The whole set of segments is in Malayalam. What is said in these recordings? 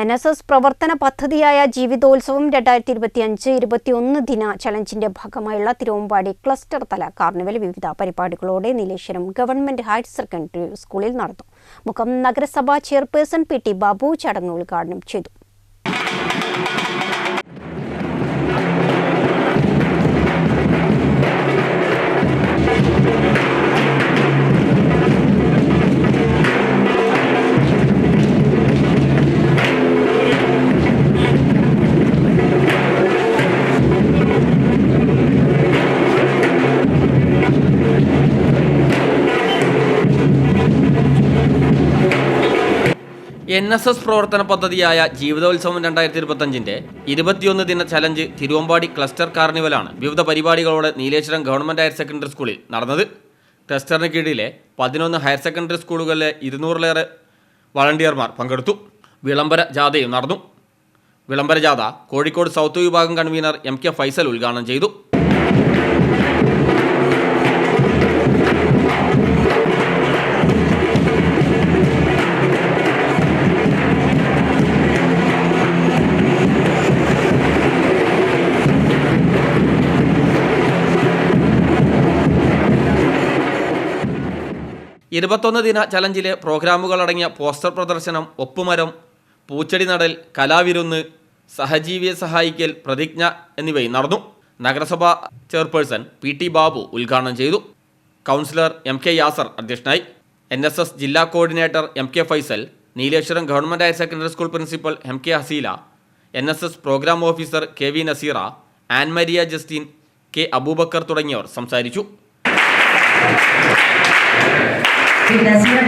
എൻ എസ് എസ് പ്രവർത്തന പദ്ധതിയായ ജീവിതോത്സവം രണ്ടായിരത്തി ഇരുപത്തി അഞ്ച് ഇരുപത്തിയൊന്ന് ദിന ചലഞ്ചിന്റെ ഭാഗമായുള്ള തിരുവമ്പാടി ക്ലസ്റ്റർ തല കാർണിവൽ വിവിധ പരിപാടികളോടെ നീലേശ്വരം ഗവൺമെന്റ് ഹയർ സെക്കൻഡറി സ്കൂളിൽ നടന്നു. മുഖം നഗരസഭാ ചെയർപേഴ്സൺ പി ടി ബാബു ചടങ്ങ് ഉദ്ഘാടനം ചെയ്തു. എൻ എസ് എസ് പ്രവർത്തന പദ്ധതിയായ ജീവിതോത്സവം രണ്ടായിരത്തി ഇരുപത്തഞ്ചിന്റെ ഇരുപത്തിയൊന്ന് ദിന ചലഞ്ച് തിരുവമ്പാടി ക്ലസ്റ്റർ കാർണിവലാണ് വിവിധ പരിപാടികളോടെ നീലേശ്വരം ഗവൺമെന്റ് ഹയർ സെക്കൻഡറി സ്കൂളിൽ നടന്നത്. ക്ലസ്റ്ററിന് കീഴിലെ പതിനൊന്ന് ഹയർ സെക്കൻഡറി സ്കൂളുകളിലെ ഇരുന്നൂറിലേറെ വളണ്ടിയർമാർ പങ്കെടുത്തു. വിളംബര ജാഥയും നടന്നു. വിളംബര ജാഥ കോഴിക്കോട് സൗത്ത് വിഭാഗം കൺവീനർ എം കെ ഫൈസൽ ഉദ്ഘാടനം ചെയ്തു. ഇരുപത്തൊന്ന് ദിന ചലഞ്ചിലെ പ്രോഗ്രാമുകളടങ്ങിയ പോസ്റ്റർ പ്രദർശനം ഒപ്പുമരം പൂച്ചെടി നടൽ കലാവിരുന്ന് സഹജീവിയെ സഹായിക്കൽ പ്രതിജ്ഞ എന്നിവയും നടന്നു. നഗരസഭാ ചെയർപേഴ്സൺ പി ടി ബാബു ഉദ്ഘാടനം ചെയ്തു. കൗൺസിലർ എം കെ യാസർ അധ്യക്ഷനായി. എൻ എസ് എസ് ജില്ലാ coordinator M K Faisal Nileshwaram government higher secondary school principal M K Haseela N S S programme officer K V Naseera Ann Maria Justin K Abubakar തുടങ്ങിയവർ സംസാരിച്ചു. നസീറ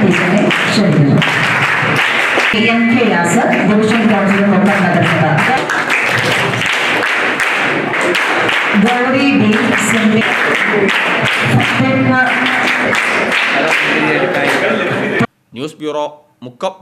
ക്ഷണിക്കുന്നു. M K Yasar division councillor Mukkam നഗരസഭ Gauri D Singh news bureau Mukkam.